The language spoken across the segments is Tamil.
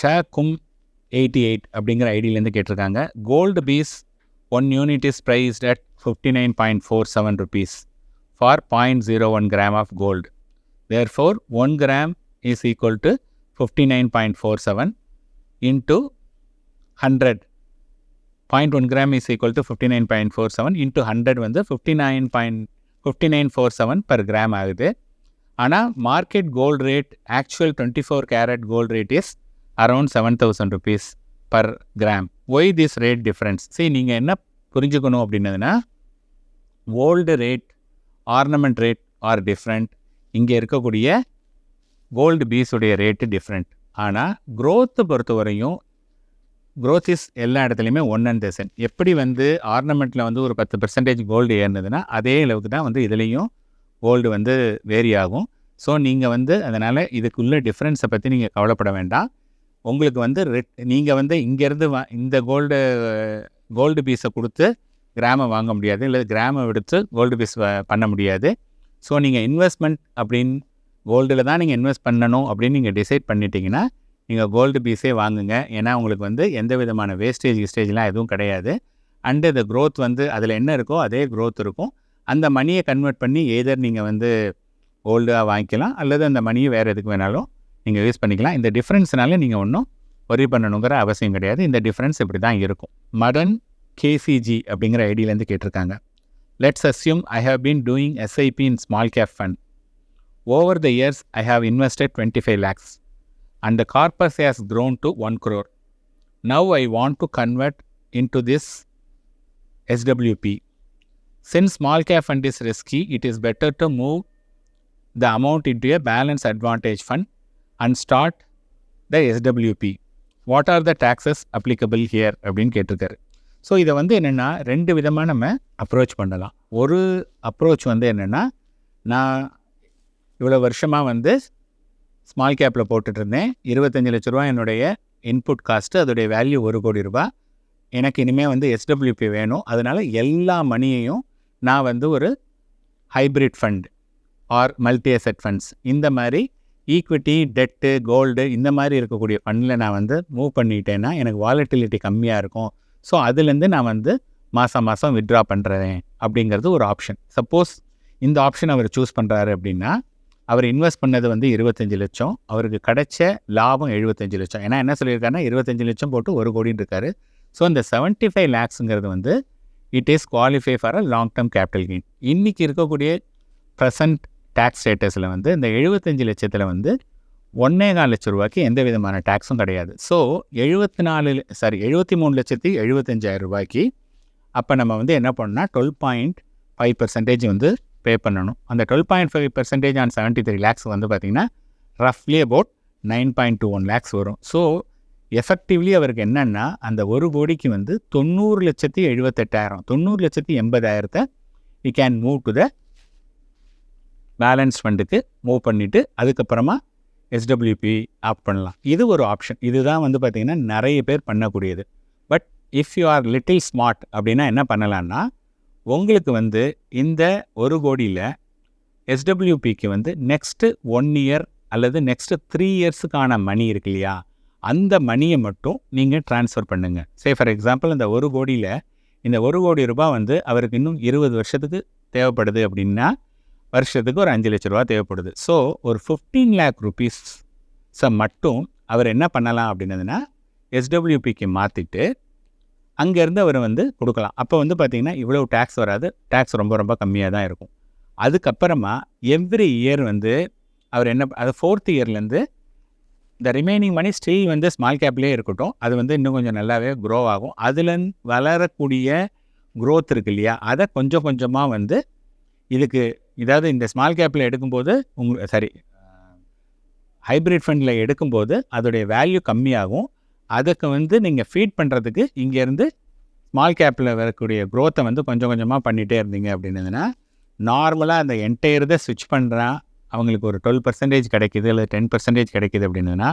ஷேக்கும் எயிட்டி எயிட் அப்படிங்கிற ஐடியிலேருந்து கேட்டிருக்காங்க. Gold piece one unit is priced at fifty nine point four seven rupees for point zero one gram of gold therefore one gram is equal to fifty nine point four seven into hundred point one gram is equal to fifty nine point four seven into hundred வந்து fifty nine point fifty nine four seven per gram ஆகுது. ஆனால் market gold rate actual twenty four carat gold rate is around seven thousand rupees per gram why this rate difference சரி நீங்கள் என்ன புரிஞ்சுக்கணும் அப்படின்னதுன்னா old rate ornament rate are different இங்கே இருக்கக்கூடிய கோல்டு பீஸுடைய ரேட்டு டிஃப்ரெண்ட் ஆனால் க்ரோத்தை பொறுத்த வரையும் இஸ் எல்லா இடத்துலையுமே ஒன் அண்ட் தேசன் எப்படி வந்து ஆர்னமெண்ட்டில் வந்து ஒரு பத்து பெர்சன்டேஜ் கோல்டு ஏறினதுன்னா அதே அளவுக்கு தான் வந்து இதுலேயும் கோல்டு வந்து வேரி ஆகும். ஸோ நீங்கள் வந்து அதனால் இதுக்குள்ள டிஃப்ரென்ஸை பற்றி நீங்கள் கவலைப்பட வேண்டாம். உங்களுக்கு வந்து ரெட் நீங்கள் வந்து இங்கேருந்து வா இந்த கோல்டு கோல்டு பீஸை கொடுத்து கிராமை வாங்க முடியாது. இல்லை கிராமை எடுத்து கோல்டு பீஸ் பண்ண முடியாது. ஸோ நீங்கள் இன்வெஸ்ட்மெண்ட் அப்படின்னு கோல்டில் தான் நீங்கள் இன்வெஸ்ட் பண்ணணும் அப்படின்னு நீங்கள் டிசைட் பண்ணிட்டீங்கன்னா நீங்கள் கோல்டு பீஸே வாங்குங்க. ஏன்னா உங்களுக்கு வந்து எந்த விதமான வேஸ்டேஜ் கிஸ்டேஜ்லாம் எதுவும் கிடையாது. அண்டு இந்த க்ரோத் வந்து அதில் என்ன இருக்கோ அதே க்ரோத் இருக்கும். அந்த மணியை கன்வெர்ட் பண்ணி ஏதர் நீங்கள் வந்து கோல்டாக வாங்கிக்கலாம் அல்லது அந்த மணியை வேறு எதுக்கு வேணாலும் நீங்கள் யூஸ் பண்ணிக்கலாம். இந்த டிஃப்ரென்ஸ்னால நீங்கள் ஒன்றும் ஒரி பண்ணணுங்கிற அவசியம் கிடையாது. இந்த டிஃப்ரென்ஸ் இப்படி தான் இருக்கும். மடன் கேசிஜி அப்படிங்கிற ஐடியிலேருந்து கேட்டிருக்காங்க. Let's assume I have been doing SIP in small cap fund over the years I have invested twenty five lakhs and the corpus has grown to 1 crore. Now I want to convert into this SWP. Since small cap fund is risky, it is better to move the amount into a balance advantage fund and start the SWP what are the taxes applicable here அப்படின்னு கேட்டிருக்காரு. ஸோ இதை வந்து என்னென்னா ரெண்டு விதமாக நம்ம அப்ரோச் பண்ணலாம். ஒரு அப்ரோச் வந்து என்னென்னா நான் இவ்வளோ வருஷமாக வந்து ஸ்மால் கேப்பில் போட்டுட்ருந்தேன் இருபத்தஞ்சி லட்ச ரூபா என்னுடைய இன்புட் காஸ்ட்டு அதோடைய வேல்யூ ஒரு கோடி ரூபா எனக்கு இனிமேல் வந்து எஸ்டபிள்யூபி வேணும். அதனால் எல்லா மணியையும் நான் வந்து ஒரு hybrid fund or multi asset funds இந்த மாதிரி ஈக்விட்டி டெட்டு கோல்டு இந்த மாதிரி இருக்கக்கூடிய ஃபண்டில் நான் வந்து மூவ் பண்ணிட்டேன்னா எனக்கு வாலட்டிலிட்டி கம்மியாக இருக்கும். ஸோ அதுலேருந்து நான் வந்து மாதம் மாதம் வித்ட்ரா பண்ணுறேன் அப்படிங்கிறது ஒரு ஆப்ஷன் சப்போஸ் இந்த ஆப்ஷன் அவர் சூஸ் பண்ணுறாரு அப்படின்னா அவர் இன்வெஸ்ட் பண்ணது வந்து இருபத்தஞ்சி லட்சம். அவருக்கு கிடைச்ச லாபம் எழுபத்தஞ்சு லட்சம். ஏன்னா என்ன சொல்லியிருக்காருன்னா இருபத்தஞ்சி லட்சம் போட்டு ஒரு கோடின்னு இருக்காரு. ஸோ இந்த செவன்ட்டி ஃபைவ் லேக்ஸுங்கிறது வந்து it is qualify for a long term capital gain இன்றைக்கி இருக்கக்கூடிய ப்ரெசன்ட் டேக்ஸ் ஸ்டேட்டஸில் வந்து இந்த எழுபத்தஞ்சு லட்சத்தில் வந்து ஒன்றே நாலு லட்ச ரூபாய்க்கு எந்த விதமான டேக்ஸும் கிடையாது. ஸோ எழுபத்தி நாலு சாரி எழுபத்தி மூணு லட்சத்தி எழுபத்தஞ்சாயிரம் ரூபாய்க்கு அப்போ நம்ம வந்து என்ன பண்ணோம்னா டுவெல் பாயிண்ட் ஃபைவ் பர்சன்டேஜ் வந்து பே பண்ணணும். அந்த twelve point five percentage on seventy three lakhs வந்து பார்த்திங்கன்னா ரஃப்லி about nine point two one lakhs வரும். ஸோ எஃபெக்டிவ்லி அவருக்கு என்னென்னா அந்த ஒரு கோடிக்கு வந்து தொண்ணூறு லட்சத்தி எழுபத்தெட்டாயிரம் தொண்ணூறு லட்சத்தி எண்பதாயிரத்தை we can move to the balance ஃபண்டுக்கு move பண்ணிவிட்டு அதுக்கப்புறமா எஸ்டபிள்யூபி ஆப் பண்ணலாம். இது ஒரு ஆப்ஷன் இதுதான் வந்து பார்த்திங்கன்னா நிறைய பேர் பண்ணக்கூடியது. But if you are little smart அப்படின்னா என்ன பண்ணலான்னா உங்களுக்கு வந்து இந்த ஒரு கோடியில் எஸ்டபிள்யூபிக்கு வந்து நெக்ஸ்ட்டு ஒன் இயர் அல்லது நெக்ஸ்ட்டு த்ரீ இயர்ஸுக்கான மணி இருக்கு இல்லையா? அந்த மணியை மட்டும் நீங்கள் ட்ரான்ஸ்ஃபர் பண்ணுங்கள் சே ஃபார் எக்ஸாம்பிள் இந்த ஒரு கோடியில் இந்த ஒரு கோடி ரூபாய் வந்து அவருக்கு இன்னும் இருபது வருஷத்துக்கு தேவைப்படுது அப்படின்னா வருஷத்துக்கு ஒரு அஞ்சு லட்ச ரூபா தேவைப்படுது. ஸோ ஒரு ஃபிஃப்டீன் லேக் ருபீஸை மட்டும் அவர் என்ன பண்ணலாம் அப்படின்னதுன்னா எஸ்டபிள்யூபிக்கு மாற்றிட்டு அங்கேருந்து அவர் வந்து கொடுக்கலாம். அப்போ வந்து பார்த்திங்கன்னா இவ்வளோ டேக்ஸ் வராது. டேக்ஸ் ரொம்ப ரொம்ப கம்மியாக தான் இருக்கும். அதுக்கப்புறமா எவ்ரி இயர் வந்து அவர் என்ன அது ஃபோர்த் இயர்லேருந்து இந்த ரிமைனிங் மணி ஸ்டில் வந்து ஸ்மால் கேப்லேயே இருக்கட்டும். அது வந்து இன்னும் கொஞ்சம் நல்லாவே க்ரோ ஆகும். அதில் வளரக்கூடிய க்ரோத் இருக்கு இல்லையா? அதை கொஞ்சம் கொஞ்சமாக வந்து இதுக்கு இதாவது இந்த ஸ்மால் கேப்பில் எடுக்கும்போது உங்க சாரி ஹைப்ரிட் ஃபண்டில் எடுக்கும்போது அதோடைய வேல்யூ கம்மியாகும். அதுக்கு வந்து நீங்கள் ஃபீட் பண்ணுறதுக்கு இங்கேருந்து ஸ்மால் கேப்பில் வரக்கூடிய க்ரோத்தை வந்து கொஞ்சம் கொஞ்சமாக பண்ணிகிட்டே இருந்தீங்க அப்படின்னதுன்னா நார்மலாக அந்த என்டையர் இதை ஸ்விட்ச் பண்ணுறான் அவங்களுக்கு ஒரு டுவெல் பர்சன்டேஜ் கிடைக்கிது இல்லை டென் பர்சன்டேஜ் கிடைக்கிது அப்படின்னா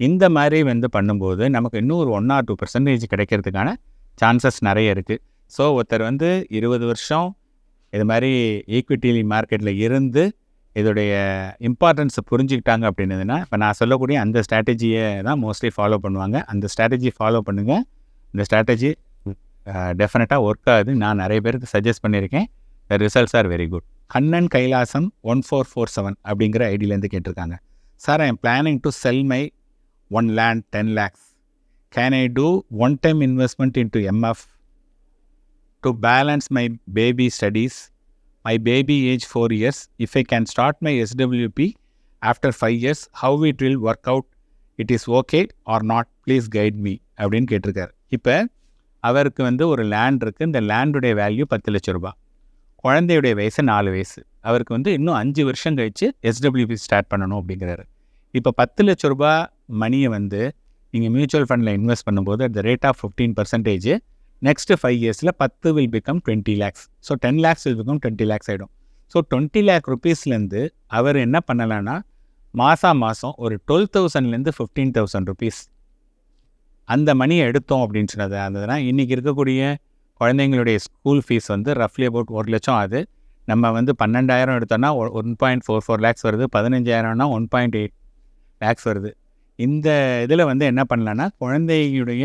இந்த மாதிரி வந்து பண்ணும்போது நமக்கு இன்னும் ஒரு ஒன் ஆர் டூ பர்சன்டேஜ் கிடைக்கிறதுக்கான சான்சஸ் நிறைய இருக்குது ஸோ ஒருத்தர் வந்து இருபது வருஷம் இது மாதிரி ஈக்விட்டி மார்க்கெட்டில் இருந்து இதோடைய இம்பார்ட்டன்ஸை புரிஞ்சுக்கிட்டாங்க அப்படின்னதுன்னா இப்போ நான் சொல்லக்கூடிய அந்த ஸ்ட்ராட்டஜியை தான் மோஸ்ட்லி ஃபாலோ பண்ணுவாங்க. அந்த ஸ்ட்ராட்டஜி ஃபாலோ பண்ணுங்கள் இந்த ஸ்ட்ராட்டஜி டெஃபினட்டாக ஒர்க் ஆகுது. நான் நிறைய பேருக்கு சஜஸ்ட் பண்ணியிருக்கேன். The results are very good Kannan Kailasam one four four seven அப்படிங்கிற ஐடியிலேருந்து கேட்டிருக்காங்க. Sir I am planning to sell my one land ten lakhs can I do one time investment into MF to balance my baby studies my baby age four years if I can start my SWP after five years how it will work out it is okay or not please guide me அப்படின்னு கேட்டிருக்காரு. இப்போ அவருக்கு வந்து ஒரு லேண்ட் இருக்குது இந்த லேண்டுடைய வேல்யூ பத்து லட்ச ரூபா. குழந்தையுடைய வயசு நாலு வயசு. அவருக்கு வந்து இன்னும் அஞ்சு வருஷம் கழித்து எஸ்டபிள்யூபி ஸ்டார்ட் பண்ணணும் அப்படிங்கிறாரு. இப்போ பத்து லட்ச ரூபா மணியை வந்து நீங்கள் மியூச்சுவல் ஃபண்டில் இன்வெஸ்ட் பண்ணும்போது at the rate of fifteen percentage next five இயர்ஸில் பத்து will become twenty lakhs so ten lakhs will become twenty lakhs ஆகிடும் ஸோ டுவெண்ட்டி லேக் ருபீஸ்லேருந்து அவர் என்ன பண்ணலான்னா மாதம் மாதம் ஒரு டுவெல் தௌசண்ட்லேருந்து ஃபிஃப்டீன் தௌசண்ட் ருபீஸ் அந்த மணியை எடுத்தோம் அப்படின்னு சொன்னது. அதுதான் இன்றைக்கி இருக்கக்கூடிய குழந்தைங்களுடைய ஸ்கூல் ஃபீஸ் வந்து ரஃப்லி அபவுட் ஒரு லட்சம். ஆகுது நம்ம வந்து பன்னெண்டாயிரம் எடுத்தோன்னா one point four four lakhs வருது. பதினஞ்சாயிரம்னா ஒன் பாயிண்ட் எயிட் லேக்ஸ் வருது. இந்த இதில் வந்து என்ன பண்ணலான்னா குழந்தையுடைய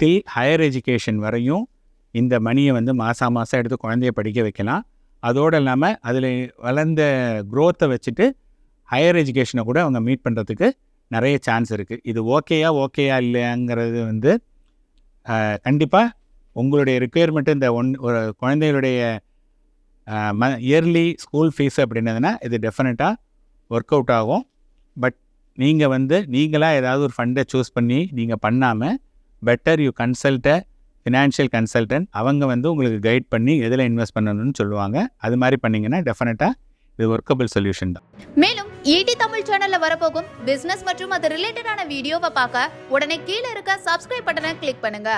டில் ஹையர் எஜுகேஷன் வரையும் இந்த மணியை வந்து மாதம் மாதம் எடுத்து குழந்தைய படிக்க வைக்கலாம். அதோடு இல்லாமல் அதில் வளர்ந்த க்ரோத்தை வச்சுட்டு ஹையர் எஜுகேஷனை கூட அவங்க மீட் பண்ணுறதுக்கு நிறைய சான்ஸ் இருக்குது இது ஓகேயா ஓகேயா இல்லையாங்கிறது வந்து கண்டிப்பாக உங்களுடைய ரிக்குயர்மெண்ட்டு இந்த ஒன் ஒரு குழந்தைகளுடைய ம இயர்லி ஸ்கூல் ஃபீஸ் அப்படின்னதுன்னா இது டெஃபினட்டாக ஒர்க் அவுட் ஆகும். பட் நீங்கள் வந்து நீங்களாக ஏதாவது ஒரு ஃபண்டை சூஸ் பண்ணி நீங்கள் பண்ணாமல் better you consult a financial consultant அவங்க வந்து உங்களுக்கு கைட் பண்ணி எதில் இன்வெஸ்ட் பண்ணணும்னு சொல்லுவாங்க. அது மாதிரி பண்ணிங்கன்னா டெஃபினட்டாக இது ஒர்க்கபிள் சொல்யூஷன் தான். மேலும் ஈடி தமிழ் சேனல்ல வரப்போகும் பிசினஸ் மற்றும் அது ரிலேட்டடான வீடியோவை பார்க்க உடனே கீழே இருக்க சப்ஸ்கிரைப் பட்டனை கிளிக் பண்ணுங்க.